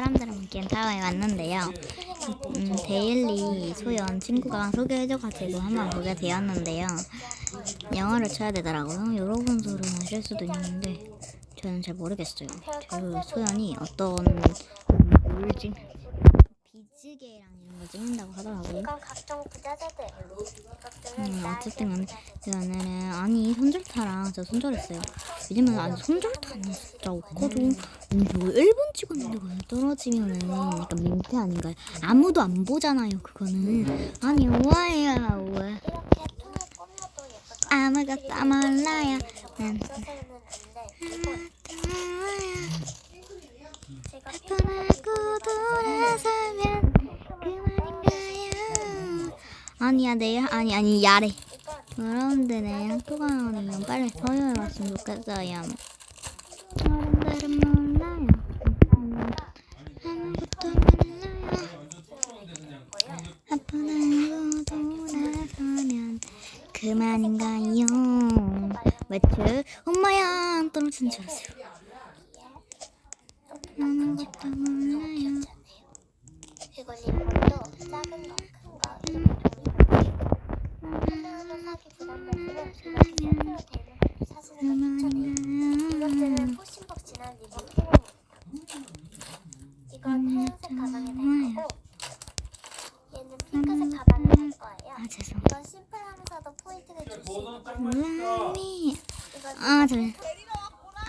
사람들은 겐타워에 왔는데요. 음, 데일리 소연 친구가 소개해줘가지고 한번 보게 되었는데요. 영어를 쳐야 되더라고요. 여러분 소리는 하실 수도 있는데 저는 잘 모르겠어요. 그 소연이 어떤 뭘 찍, 비즈개랑 이런 걸 찍는다고 하더라고요. 이건 각종 부자재들. 음, 어쨌든 제가 오늘은 아니 손절타랑 저 손절했어요. 왜냐면 아니 손절타는 진짜 없거든. 음, 저 1분 찍었는데 그냥 떨어지면은 약간 민폐 아닌가요? 아무도 안 보잖아요 그거는. 아니 안 돼. 제가 떠나고 돌아서면 그만인가요? 아니야 내일 아니 아니 야래. 이건 여러분들 내일 학교가 아니면 빨리 서울에 왔으면 좋겠어요. 여러분들은 몰라요. 아무것도 몰라요. 아프다고 돌아서면 그만인가요? 외출 엄마야 떨어진 줄 알았어요. 아무것도 몰라요. 이건 리본도 작은 거, 큰 거. 하나하나 사기 부담되시면 제가 실제로 되는 사진을 추천해요. 이것들은 포신복 지난 리본 통입니다. 이건 하얀색 가방에 달 거고, 얘는 핑크색 가방에 달 거예요. 아 죄송. 이건 심플하면서도 포인트를 줄수 있는 거. 몰라미. 이건 아, 저,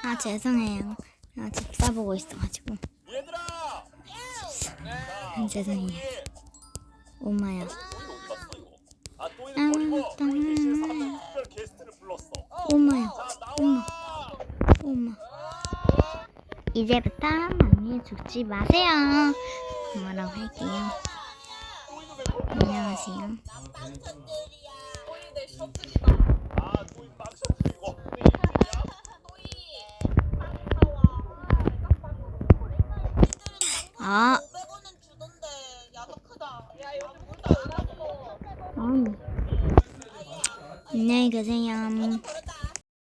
아 죄송해요. 아, 집사 보고 있어가지고. 얘들아! 아, 죄송해요. 엄마야. 아, 또 이거 버리고 아무것도 우리 대신 몰라요. 사람들 특별 게스트를 불렀어. 엄마야. 자, 나와! 엄마. 엄마. 이제부터 mam이 죽지 마세요. 엄마라고 할게요. 안녕하세요. 아, 또이 빵셔츠 이거. 근데 이쁘냐? 아, 500원은 주던데 야도 크다. 야 요즘 물도 안 하고. 아니. 안녕히 계세요.